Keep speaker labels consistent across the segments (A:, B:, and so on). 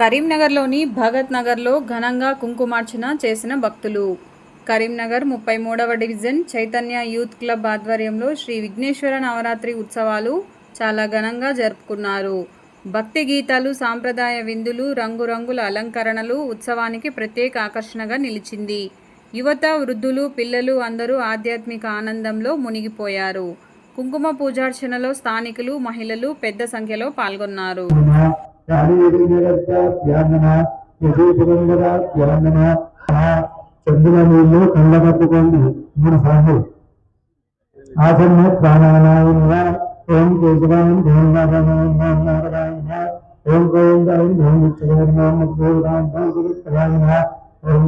A: కరీంనగర్లోని భగత్ నగర్లో ఘనంగా కుంకుమార్చన చేసిన భక్తులు. కరీంనగర్ ముప్పై మూడవ డివిజన్ చైతన్య యూత్ క్లబ్ ఆధ్వర్యంలో శ్రీ విఘ్నేశ్వర నవరాత్రి ఉత్సవాలు చాలా ఘనంగా జరుపుకున్నారు. భక్తి గీతాలు సాంప్రదాయ విందులు రంగురంగుల అలంకరణలు ఉత్సవానికి ప్రత్యేక ఆకర్షణగా నిలిచింది. యువత వృద్ధులు పిల్లలు అందరూ ఆధ్యాత్మిక ఆనందంలో మునిగిపోయారు. కుంకుమ పూజార్చనలో స్థానికులు మహిళలు పెద్ద సంఖ్యలో పాల్గొన్నారు.
B: చంద్ర నీళ్ళు కళ్ళగట్టుకోండి మూడు సార్లు ఆసన్న ప్రాణాయామ ఓం కేశవాయం నారాయణ ఓం గోవిందాయం ధర్మిచ్చగాయన ఓం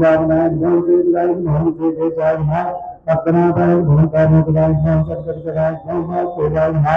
B: సర్గరికరాయ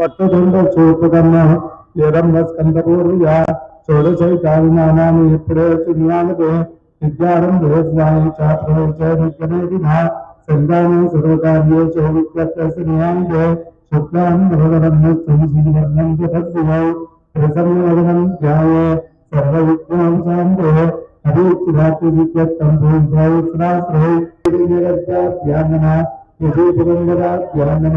B: పట్టుదండ చూపు కన్నా ఎరమ్మ స్కందపూర్య షోడశైకావినామాని ఇప్పుడే శూన్యానికి విద్యారం దేశాయి చాప్రవచనికనేదిన సంధానం సర్వకార్యేషు విప్లత్తస్యాయిదే శుక్లాం భగవరం సంజీవనం జగద్గుణౌ ప్రసన్నవదనం ధ్యాయే సర్వవిజ్ఞాం శాంతే అభిచ్చిరాత్రి విద్యత్తం భూమిశ్రాశ్రై నిరత్యాన యశీ పురంగరా ధ్యాన